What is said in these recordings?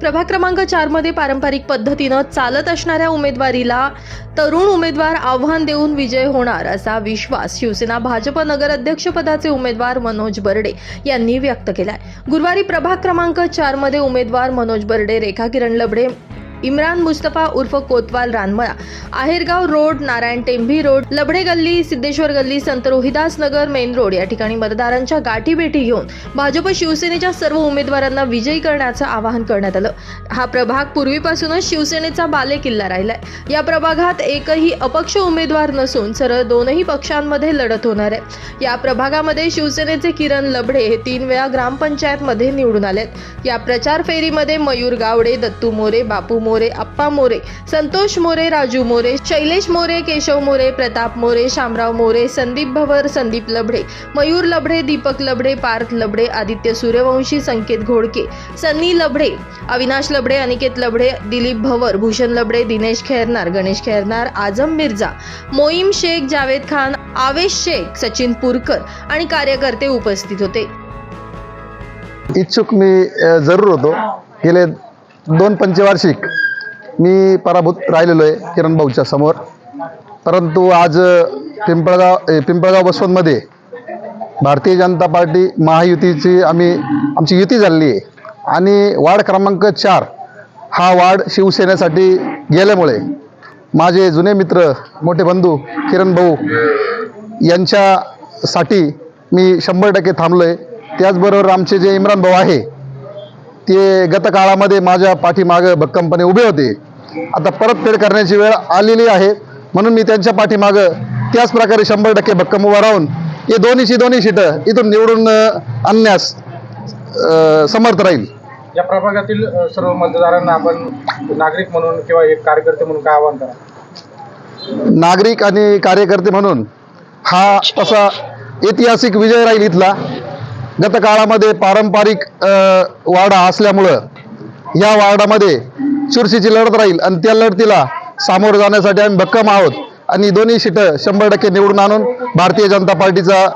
प्रभाग क्रमांक चारमध्ये पारंपरिक पद्धतीनं चालत असणाऱ्या उमेदवारीला तरुण उमेदवार आव्हान देऊन विजय होणार असा विश्वास शिवसेना भाजप नगराध्यक्षपदाचे उमेदवार मनोज बर्डे यांनी व्यक्त केलाय. गुरुवारी प्रभाग क्रमांक चारमध्ये उमेदवार मनोज बर्डे रेखा किरण लबडे इम्रान मुस्तफा उर्फ कोतवाल रानमळा आहेरगाव रोड नारायण टेंभी रोड लबडे गल्ली सिद्धेश्वर गल्ली संत रोहिदास नगर मेन रोड या ठिकाणी मतदारांच्या गाठीभेटी घेऊन भाजप शिवसेनेच्या सर्व उमेदवारांना विजयी करण्याचं आवाहन करण्यात आलं. हा प्रभाग पूर्वीपासूनच शिवसेनेचा बालेकिल्ला राहिलाय. या प्रभागात एकही अपक्ष उमेदवार नसून सरळ दोनही पक्षांमध्ये लढत होणार आहे. या प्रभागामध्ये शिवसेनेचे किरण लबडे हे तीन वेळा ग्रामपंचायतमध्ये निवडून आलेत. या प्रचार फेरीमध्ये मयूर गावडे दत्तू मोरे बापू मोरे अप्पा मोरे संतोष मोरे राजू मोरे शैलेश मोरे केशव मोरे प्रताप मोरे शामराव मोरे संदीप भवर संदीप लबडे मयूर लबडे दीपक लबडे पार्थ लबडे आदित्य सूर्यवंशी संकेत घोडके सन्नी लबडे अविनाश लबडे अनिकेत लबडे दिलीप भवर भूषण लबडे दिनेश खैरनार गणेश खैरनार आझम मिर्झा मोईम शेख जावेद खान आवेश शेख सचिन पुरकर आणि कार्यकर्ते उपस्थित होते. इच्छुक मी जरूर होतो. गेले दोन पंचवार्षिक मी पराभूत राहिलेलो आहे किरण भाऊच्या समोर. परंतु आज पिंपळगाव ए, पिंपळगाव बसवंतमध्ये भारतीय जनता पार्टी महायुतीची आम्ही आमची युती झालेली आहे. आणि वार्ड क्रमांक चार हा वार्ड शिवसेनेसाठी गेल्यामुळे माझे जुने मित्र मोठे बंधू किरण भाऊ यांच्यासाठी मी शंभर टक्के थांबलो आहे त्याचबरोबर आमचे जे इम्रान भाऊ आहे ते गत काळामध्ये माझ्या पाठीमागं भक्कमपणे उभे होते. आता परतफेड करण्याची वेळ आलेली आहे. म्हणून मी त्यांच्या पाठीमागं त्याच प्रकारे शंभर टक्के भक्कम उभा राहून हे दोन्हीची दोन्ही सीटं इथून निवडून आणण्यास समर्थ राहील. या प्रभागातील सर्व मतदारांना आपण नागरिक म्हणून किंवा एक कार्यकर्ते म्हणून काय आवाहन करा नागरिक आणि कार्यकर्ते म्हणून हा तसा ऐतिहासिक विजय राहील इथला. गतकाळामध्ये पारंपरिक वाडा असल्यामुळं या वार्डामध्ये चुरशीची लढत राहील आणि त्या लढतीला सामोरं जाण्यासाठी आम्ही भक्कम आहोत. आणि दोन्ही शिटं शंभर टक्के निवडून आणून भारतीय जनता पार्टीचा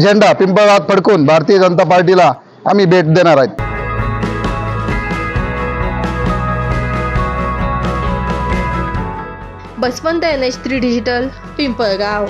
झेंडा पिंपळात फडकून भारतीय जनता पार्टीला आम्ही भेट देणार आहेत. Baswant N H three digital Pimpalgaon.